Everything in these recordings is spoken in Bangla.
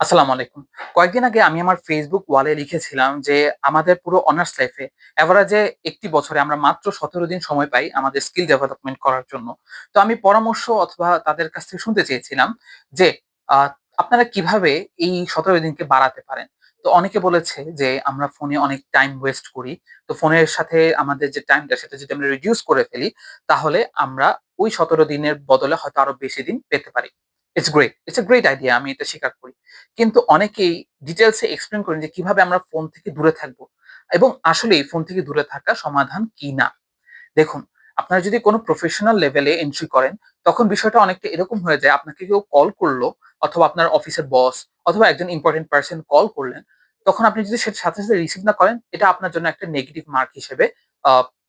আসসালামু আলাইকুম। কয়েকদিন আগে আমি আমার ফেসবুক ওয়ালে লিখেছিলাম যে আমাদের পুরো অনার্স লাইফে এভারেজে একটি বছরে আমরা মাত্র সতেরো দিন সময় পাই আমাদের স্কিল ডেভেলপমেন্ট করার জন্য। তো আমি পরামর্শ অথবা তাদের কাছ থেকে শুনতে চেয়েছিলাম যে আপনারা কীভাবে এই সতেরো দিনকে বাড়াতে পারেন? তো অনেকে বলেছে যে, আমরা ফোনে অনেক টাইম ওয়েস্ট করি। তো ফোনের সাথে আমাদের যে টাইমটা সেটা যদি আমরা রিডিউস করে ফেলি, তাহলে আমরা ওই সতেরো দিনের বদলে হয়তো আরও বেশি দিন পেতে পারি। It's great it's a great idea আমি এটা স্বীকার করি। কিন্তু অনেকেই ডিটেলসে এক্সপ্লেন করেন যে কীভাবে আমরা ফোন থেকে দূরে থাকব এবং আসলে ফোন থেকে দূরে থাকা সমাধান কি না। দেখুন, আপনারা যদি কোনো প্রফেশনাল লেভেলে এন্ট্রি করেন, তখন বিষয়টা অনেকটা এরকম হয়ে যায়, আপনাকে কেউ কল করল অথবা আপনার অফিসের বস অথবা একজন ইম্পর্টেন্ট পার্সন কল করলেন, তখন আপনি যদি সেটা সাথে সাথে রিসিভ না করেন, এটা আপনার জন্য একটা নেগেটিভ মার্ক হিসেবে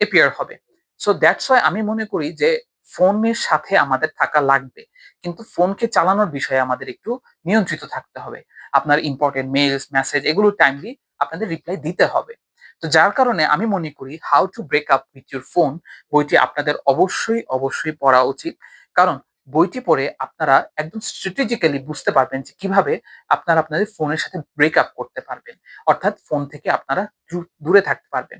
এপিয়ার হবে। সো দ্যাটস ওয়াই আমি মনে করি যে ফোনের সাথে আমাদের থাকা লাগবে। কিন্তু ফোনকে চালানোর বিষয়ে আমাদের একটু নিয়ন্ত্রিত থাকতে হবে। আপনার ইম্পর্টেন্ট মেলস মেসেজ এগুলো টাইমলি আপনাদের রিপ্লাই দিতে হবে। তো যার কারণে আমি মনে করি how to break up with your phone বইটি আপনাদের অবশ্যই অবশ্যই পড়া উচিত। কারণ বইটি পড়ে আপনারা একদম স্ট্র্যাটেজিক্যালি বুঝতে পারবেন যে কীভাবে আপনারা আপনাদের ফোনের সাথে ব্রেক আপ করতে পারবেন। অর্থাৎ ফোন থেকে আপনারা দূরে থাকতে পারবেন।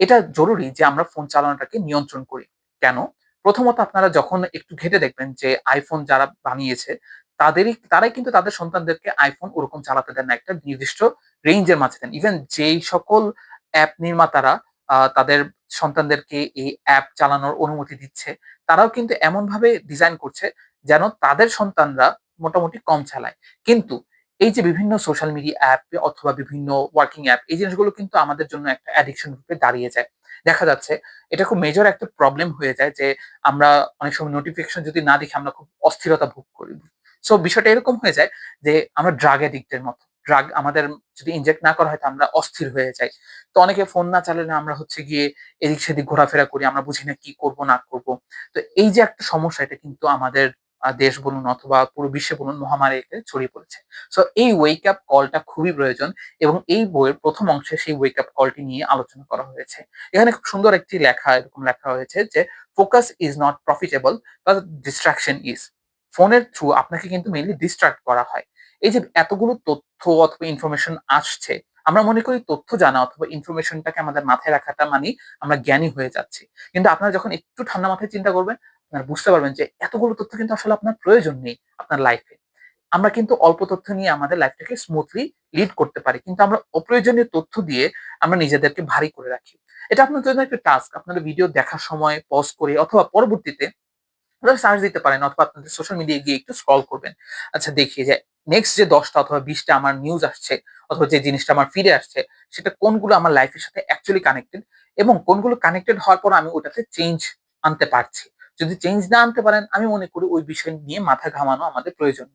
এটা জরুরি যে আমরা ফোন চালানোটাকে নিয়ন্ত্রণ করি। কেন? প্রথমত আপনারা যখন একটু ঘেটে দেখবেন যে আইফোন যারা বানিয়েছে, তাদেরই, তারাই কিন্তু তাদের সন্তানদেরকে আইফোন ওরকম চালাতে দেন না। একটা নির্দিষ্ট রেঞ্জের মাঝে দেন। ইভেন যেই সকল অ্যাপ নির্মাতারা তাদের সন্তানদেরকে এই অ্যাপ চালানোর অনুমতি দিচ্ছে, তারাও কিন্তু এমন ভাবে ডিজাইন করছে যেন তাদের সন্তানরা মোটামুটি কম চালায়। কিন্তু এই যে বিভিন্ন সোশ্যাল মিডিয়া অ্যাপ অথবা বিভিন্ন ওয়ার্কিং অ্যাপ এই জিনিসগুলো কিন্তু আমাদের জন্য একটা অ্যাডিকশন রূপে দাঁড়িয়ে যায়। দেখা যাচ্ছে, এটা খুব মেজর একটা প্রবলেম হয়ে যায় যে আমরা অনেক সময় নোটিফিকেশন যদি না দেখি, আমরা খুব অস্থিরতা ভোগ করি। সো বিষয়টা এরকম হয়ে যায় যে আমরা ড্রাগ এডিক্টের মতো। ড্রাগ আমাদের যদি ইনজেক্ট না করা হয়, তো আমরা অস্থির হয়ে যাই। তো অনেকে ফোন না চালালে আমরা হচ্ছে গিয়ে এদিক সেদিক ঘোরাফেরা করি, আমরা বুঝি না কি করব, না করব। তো এই যে একটা সমস্যা, এটা কিন্তু আমাদের দেশ বলুন অথবা পুরো বিশ্বে বলুন মহামারীতে ছড়িয়ে পড়েছে। সো এই ওয়েক আপ কলটা খুবই প্রয়োজন এবং এই বইয়ের প্রথম অংশে সেই ওয়েক আপ কলটি নিয়ে আলোচনা করা হয়েছে। এখানে খুব সুন্দর একটি লেখা, এরকম লেখা হয়েছে যে ফোকাস ইজ নট প্রফিটেবল বা ডিস্ট্রাকশন ইজ ফোনের থ্রু আপনাকে কিন্তু মেইনলি ডিস্ট্রাক্ট করা হয়। এই যে এতগুলো তথ্য অথবা ইনফরমেশন আসছে, আমরা মনে করি তথ্য জানা অথবা ইনফরমেশনটাকে আমাদের মাথায় রাখাটা মানে আমরা জ্ঞানী হয়ে যাচ্ছি। কিন্তু আপনারা যখন একটু ঠান্ডা মাথায় চিন্তা করবেন আপনারা বুঝতে পারবেন যে এতগুলো তথ্য কিন্তু আসলে আপনার প্রয়োজন নেই আপনার লাইফে আমরা কিন্তু অল্প তথ্য নিয়ে আমাদের লাইফটাকে স্মুথলি লিড করতে পারি, কিন্তু আমরা অপ্রয়োজনীয় তথ্য দিয়ে আমরা নিজেদেরকে ভারী করে রাখি। এটা আপনার জন্য একটা টাস্ক আপনারা ভিডিও দেখার সময় পজ করে অথবা পরবর্তীতে সার্চ দিতে পারেন অথবা আপনাদের সোশ্যাল মিডিয়ায় গিয়ে একটু স্ক্রল করবেন। আচ্ছা দেখিয়ে যে নেক্সট যে দশটা অথবা বিশটা আমার নিউজ আসছে অথবা যে জিনিসটা আমার ফিরে আসছে, সেটা কোনগুলো আমার লাইফের সাথে অ্যাকচুয়ালি কানেক্টেড এবং কোনগুলো কানেক্টেড হওয়ার পর আমি ওটাতে চেঞ্জ আনতে পারছি। যদি চেঞ্জ না আনতে পারেন, আমি মনে করি ওই বিষয় নিয়ে মাথা ঘামানো আমাদের প্রয়োজন।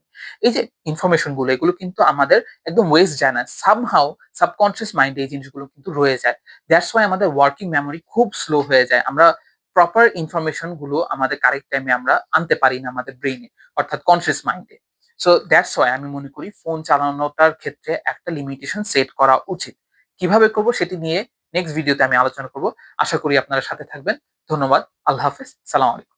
এই যে ইনফরমেশনগুলো, এগুলো কিন্তু আমাদের একদম ওয়েস্ট যায় না। সামহাও সাবকনসিয়াস মাইন্ডে এই জিনিসগুলো কিন্তু রয়ে যায়। দ্যাটস ওয়াই আমাদের ওয়ার্কিং মেমোরি খুব স্লো হয়ে যায়। আমরা প্রপার ইনফরমেশনগুলো আমাদের কারেক্ট টাইমে আমরা আনতে পারি না আমাদের ব্রেইনে অর্থাৎ কনসিয়াস মাইন্ডে সো দ্যাটস ওয়াই আমি মনে করি ফোন চালানোটার ক্ষেত্রে একটা লিমিটেশন সেট করা উচিত। কীভাবে করব সেটি নিয়ে নেক্সট ভিডিওতে আমি আলোচনা করব। আশা করি আপনারা সাথে থাকবেন। ধন্যবাদ। আল্লাহ হাফেজ। সালাম আলাইকুম।